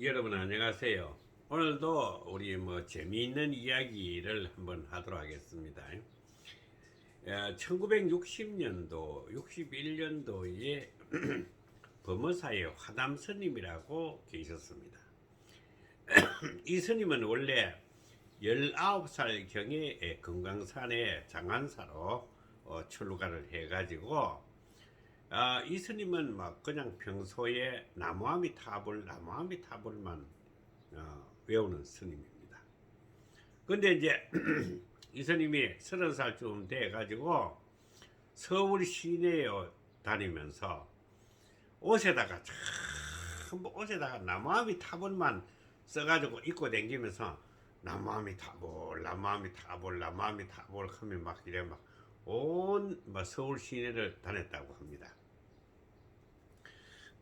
여러분 안녕하세요. 오늘도 우리 뭐 재미있는 이야기를 한번 하도록 하겠습니다. 1960년도, 61년도에 범어사의 화담 스님이라고 계셨습니다. 이 스님은 원래 19살 경에 금강산에 장안사로 어, 출가를 해가지고 아, 이 스님은 막 그냥 평소에 나무아미타불 나무아미타불만 어, 외우는 스님입니다. 근데 이제 이 스님이 서른 살쯤 돼 가지고 서울 시내에 다니면서 옷에다가 참 옷에다가 나무아미타불만 써가지고 입고 다니면서 나무아미타불 나무아미타불 나무아미타불 하면 막 이래 막온 서울 시내를 다녔다고 합니다.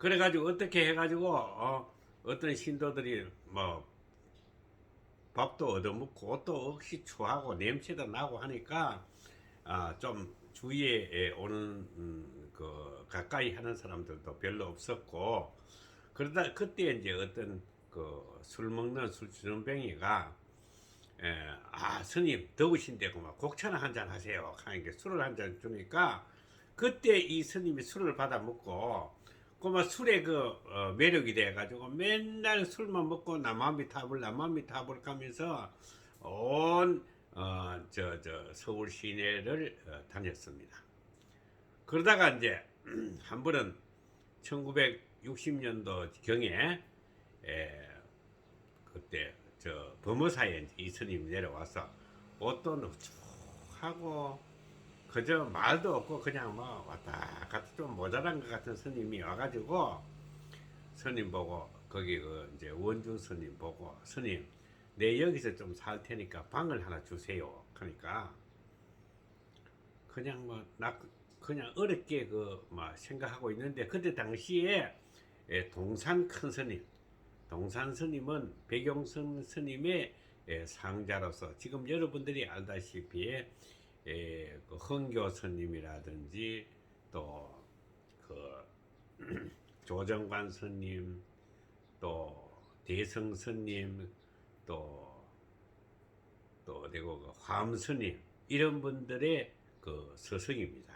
그래가지고 어떻게 해가지고 어, 어떤 신도들이 뭐 밥도 얻어먹고 또 억시 추하고 냄새도 나고 하니까 아, 좀 주위에 오는 음, 그 가까이 하는 사람들도 별로 없었고 그러다 그때 이제 어떤 그 술 먹는 술 주전뱅이가 에, 아 스님 더우신데 그만 곡차나 한잔 하세요. 하니까 술을 한 잔 주니까 그때 이 스님이 술을 받아 먹고 그막 술에 그 어, 매력이 돼 가지고 맨날 술만 먹고 남한미 탑을 남한미 탑을 가면서 온 어, 저, 저 서울 시내를 어, 다녔습니다. 그러다가 이제 한 번은 1960년도 경에 에, 그때 저 범어사에 이제 이 스님이 내려와서 옷도 누축하고 그저 말도 없고 그냥 뭐 왔다 갔다 좀 모자란 것 같은 스님이 와가지고 스님 보고 거기 그 이제 원주 스님 보고 스님 내 여기서 좀 살 테니까 방을 하나 주세요. 그러니까 그냥 뭐 나 그냥 어렵게 그뭐 생각하고 있는데 그때 당시에 예, 동산 큰 스님 동산 스님은 백용선 스님의 예, 상자로서 지금 여러분들이 알다시피 예, 그 흥교 스님이라든지 또 그 조정관 스님 또 대성 스님 또또 어디고 그 화엄 스님 이런 분들의 그 서성입니다.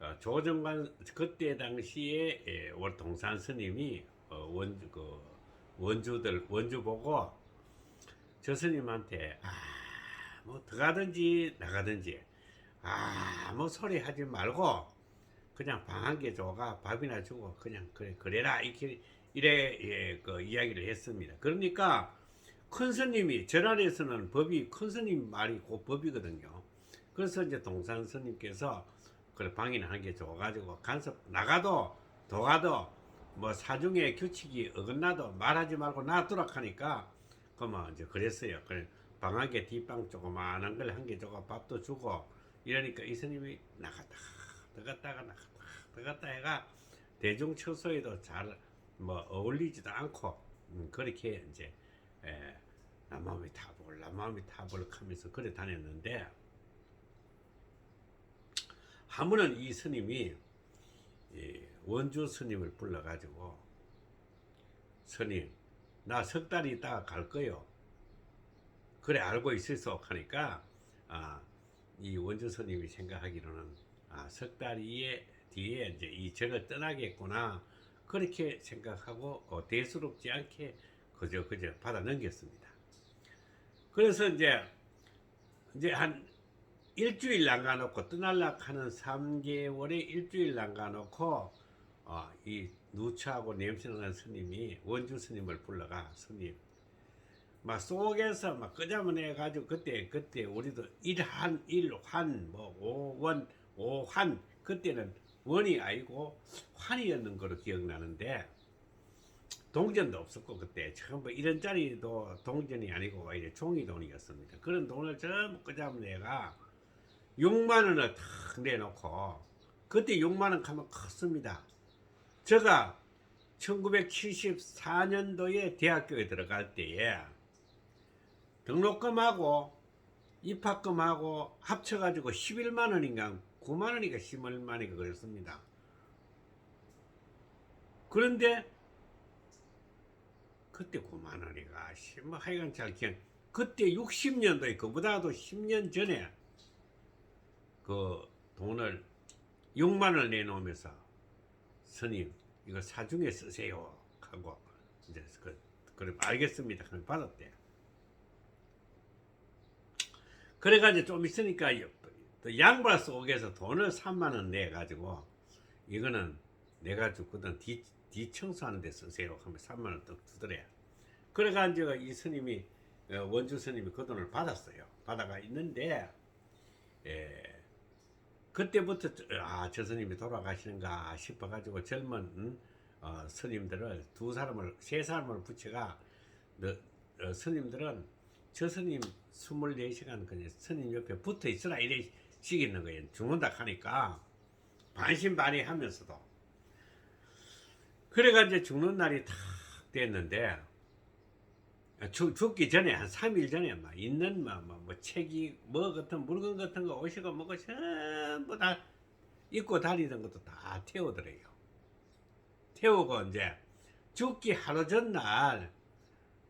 어, 조정관 그때 당시에 예, 월 동산 스님이 어, 원주 그 원주들 원주 보고 저 스님한테 아, 뭐 들어가든지 나가든지 아, 뭐 소리 하지 말고 그냥 방한개 줘가 밥이나 주고 그냥 그래 그래라 이렇게 이래 예, 그 이야기를 했습니다. 그러니까 큰 스님이 절안에서는 법이 큰 스님 말이 곧 법이거든요. 그래서 이제 동산 스님께서 그래 방이나 한개 줘가지고 간섭 나가도 도가도 뭐 사중의 규칙이 어긋나도 말하지 말고 놔두라 하니까 그만 이제 그랬어요. 그래 방한개 뒷방 조그마한 걸 한 개 주고 밥도 주고 이러니까 이 스님이 나갔다 들어갔다가 나갔다 들어갔다 해가 대중 처소에도 잘 뭐 어울리지도 않고 음, 그렇게 이제 에, 남마음이 타볼 남마음이 타볼 하면서 그래 다녔는데 한 번은 이 스님이 이 원주 스님을 불러가지고 스님 나 석 달 있다가 갈 거요. 그래 알고 있었어 하니까 아, 이 원주 스님이 생각하기로는 아, 석달 뒤에 뒤에 이제 이 절을 떠나겠구나 그렇게 생각하고 어, 대수롭지 않게 그저 그저 받아 넘겼습니다. 그래서 이제 이제 한 일주일 남가놓고 떠날라 하는 3개월에 일주일 남가놓고 어, 이 누추하고 냄새나는 스님이 원주 스님을 불러가 스님 막 속에서 막 끄자문해 가지고 그때 그때 우리도 일한 일환 뭐 오원 오환 그때는 원이 아니고 환이었는 거로 기억나는데 동전도 없었고 그때 전부 이런 짜리도 동전이 아니고 이제 종이 돈이었습니다. 그런 돈을 전부 끄자문해가 6만 원을 탁 내놓고 그때 6만 원 가면 컸습니다. 제가 1974년도에 대학교에 들어갈 때에 등록금하고 입학금하고 합쳐가지고 11만 원인가 9만 원인가 10만 원인가 그랬습니다. 그런데 그때 9만 원이가 씨, 뭐 하여간 잘 기억. 그때 60년도에 그보다도 10년 전에 그 돈을 6만 원 내놓으면서 스님 이거 사중에 쓰세요 하고 이제 그 그래 알겠습니다. 그럼 받았대. 그래가지고 좀 있으니까 또 양발 속에서 돈을 3만 원 내 가지고 이거는 내가 주거든 뒤, 뒤 청소하는 데 쓰세요 하면 3만 원또 주더래. 그래가지고 이 스님이 어, 원주 스님이 그 돈을 받았어요. 받아가 있는데 예, 그때부터 아 저 스님이 돌아가시는가 싶어가지고 젊은 음, 어, 스님들을 두 사람을 세 사람을 붙여가 너, 어, 스님들은 저 스님 24시간 그냥 스님 옆에 붙어 있으라 이래 시키는 거예요. 죽는다 하니까 반신반의 하면서도 그래가 이제 죽는 날이 탁 됐는데 죽, 죽기 전에 한 3일 전에 막 있는 뭐, 뭐, 뭐 책이 뭐 같은 물건 같은 거 옷이고 뭐고 전부 다 입고 다니던 것도 다 태우더래요. 태우고 이제 죽기 하루 전날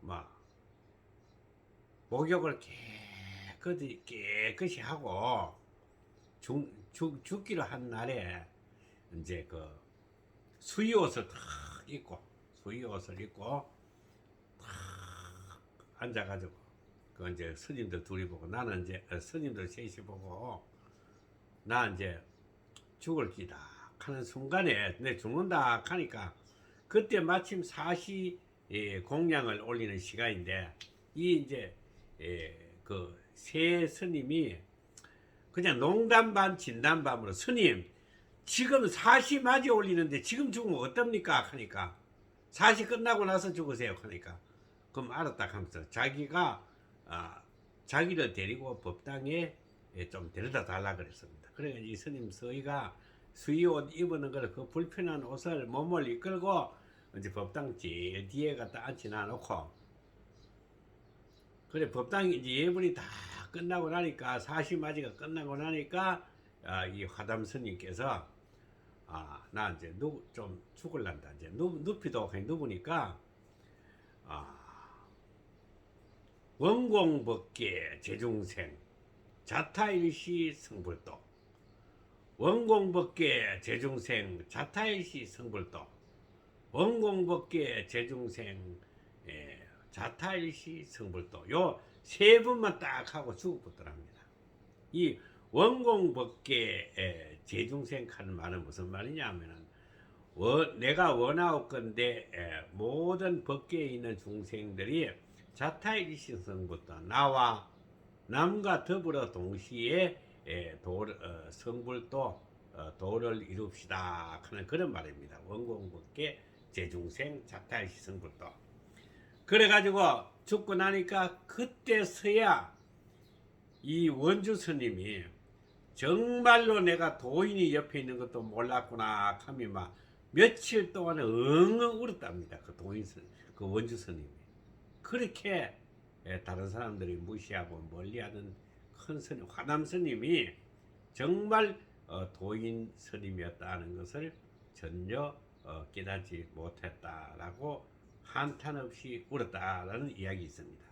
뭐 목욕을 깨끗이 깨끗이 하고 죽, 죽, 죽기로 한 날에 이제 그 수의 옷을 탁 입고 수의 옷을 입고 탁 앉아가지고 그 이제 스님들 둘이 보고 나는 이제 어, 스님들 셋이 보고 나 이제 죽을 기다 하는 순간에 내 죽는다 하니까 그때 마침 사시 예, 공양을 올리는 시간인데 이 이제 예, 그세 스님이 그냥 농담 반 진담 반으로 스님 지금 사시 맞이 올리는데 지금 죽으면 어떻습니까? 하니까. 사시 끝나고 나서 죽으세요. 하니까. 그럼 알았다 하면서 자기가 아, 자기를 데리고 법당에 예, 좀 데려다 달라 그랬습니다. 그래서 이 스님 서희가 수의 옷 입는 걸 그 불편한 옷을 몸을 이끌고 이제 법당 제일 뒤에 갖다 앉혀놔 놓고 그래 법당 이제 예불이 다 끝나고 나니까 사시마지가 끝나고 나니까 아, 이 화담 스님께서 아, 나 이제 누, 좀 죽을란다. 이제 누, 눕히도 그냥 누우니까 아, 원공법계 제중생 자타일시 성불도 원공법계 제중생 자타일시 성불도 원공법계 제중생 예, 자타일시 성불도 요 세 분만 딱 하고 죽었더랍니다. 이 원공법계 예, 제중생 하는 말은 무슨 말이냐 하면은 원- 내가 원하옵건데 예, 모든 법계에 있는 중생들이 자타일시 성불도 나와 남과 더불어 동시에 어, 성불도 어, 도를 이룹시다 하는 그런 말입니다. 원공법계 제중생 자타일시 성불도 그래가지고 죽고 나니까 그때서야 이 원주 스님이 정말로 내가 도인이 옆에 있는 것도 몰랐구나 하며 막 며칠 동안 엉엉 울었답니다. 그 도인 스, 그 원주 스님이 그렇게 예, 다른 사람들이 무시하고 멀리하는 큰 스님 화남 스님이 정말 어, 도인 스님이었다는 것을 전혀 어, 깨닫지 못했다라고 한탄 없이 울었다라는 이야기 있습니다.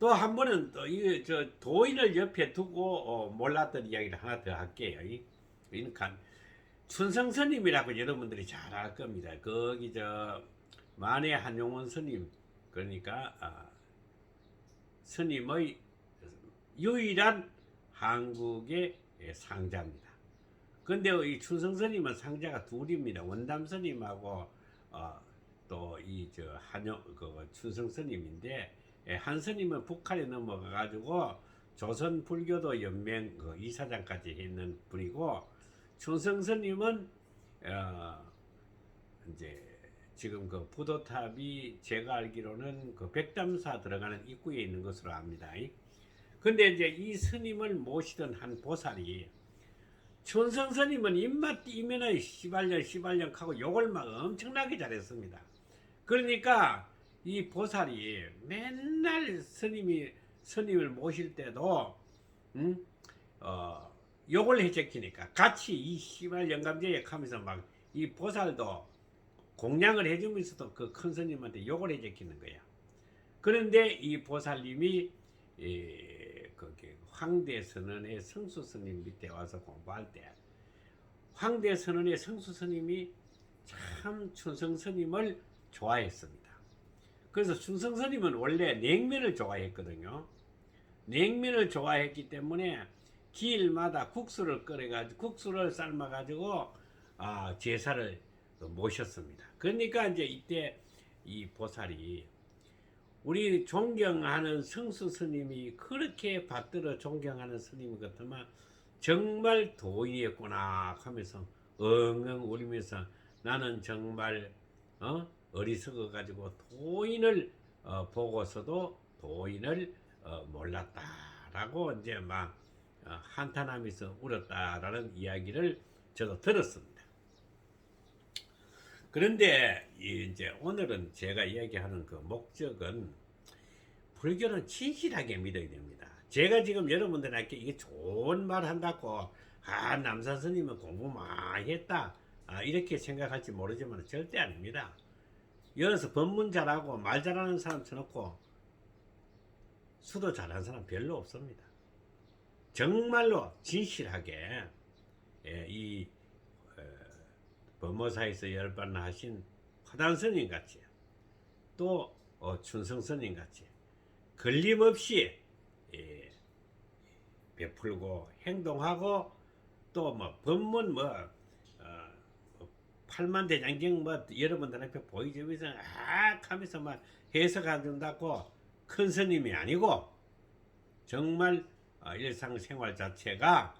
또 한 번은 또 이 저 도인을 옆에 두고 어, 몰랐던 이야기를 하나 더 할게요. 이, 이는 간 춘성 스님이라고 여러분들이 잘 알 겁니다. 거기 저 만해 한용원 스님 그러니까 아, 스님의 유일한 한국의 예, 상자입니다. 근데 이 춘성 스님은 상자가 둘입니다. 원담 스님하고 어, 또 이 저 한영 그 춘성 스님인데 예, 한 스님은 북한에 넘어가 가지고 조선 불교도 연맹 그 이사장까지 했는 분이고 춘성 스님은 어, 이제 지금 그 부도탑이 제가 알기로는 그 백담사 들어가는 입구에 있는 것으로 압니다. 근데 이제 이 스님을 모시던 한 보살이 춘성 스님은 입맛 띄면은 시발년 시발년 하고 욕을 막 엄청나게 잘했습니다. 그러니까 이 보살이 맨날 스님이 스님을 모실 때도 음? 어, 욕을 해제키니까 같이 이 시발 영감제에 하면서 막 이 보살도 공양을 해주면서도 그 큰 스님한테 욕을 해제키는 거야. 그런데 이 보살님이 예, 거기 황대 선언의 성수 스님 밑에 와서 공부할 때 황대 선언의 성수 스님이 참 춘성 스님을 좋아했습니다. 그래서 춘성 스님은 원래 냉면을 좋아했거든요. 냉면을 좋아했기 때문에 길마다 국수를 끓여가지고 국수를 삶아가지고 아, 제사를 모셨습니다. 그러니까 이제 이때 이 보살이 우리 존경하는 성수 스님이 그렇게 받들어 존경하는 스님 같으면 정말 도인이었구나 하면서 엉엉 울면서 나는 정말 어? 어리석어 가지고 도인을 어, 보고서도 도인을 어, 몰랐다라고 이제 막 어, 한탄하면서 울었다라는 이야기를 저도 들었습니다. 그런데 이 이제 오늘은 제가 이야기하는 그 목적은 불교는 진실하게 믿어야 됩니다. 제가 지금 여러분들에게 이게 좋은 말 한다고 아 남산 스님은 공부 많이 했다 아, 이렇게 생각할지 모르지만 절대 아닙니다. 여기서 법문 잘하고 말 잘하는 사람 쳐놓고 수도 잘하는 사람 별로 없습니다. 정말로 진실하게 예, 이 어, 법모사에서 열반 하신 화단 스님 같이 또 어, 춘성 스님 같이 걸림 없이 예, 베풀고 행동하고 또 뭐 법문 뭐 팔만 대장경 뭐 여러분들 앞에 보이주면서 아 하면서 막 해석해 준다고 큰 스님이 아니고 정말 어, 일상생활 자체가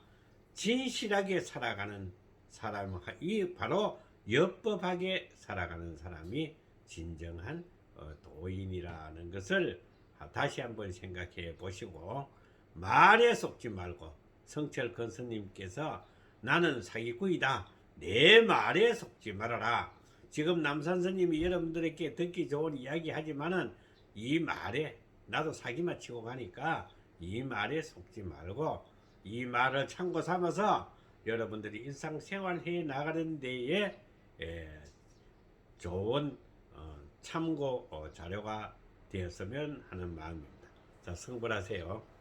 진실하게 살아가는 사람 이 바로 엽법하게 살아가는 사람이 진정한 어, 도인이라는 것을 다시 한번 생각해 보시고 말에 속지 말고 성철 건스님께서 나는 사기꾼이다 내 말에 속지 말아라 지금 남산스님이 여러분들에게 듣기 좋은 이야기 하지만은 이 말에 나도 사기만 치고 가니까 이 말에 속지 말고 이 말을 참고 삼아서 여러분들이 일상생활 해 나가는 데에 에, 좋은 어, 참고 어, 자료가 되었으면 하는 마음입니다. 자, 성불하세요.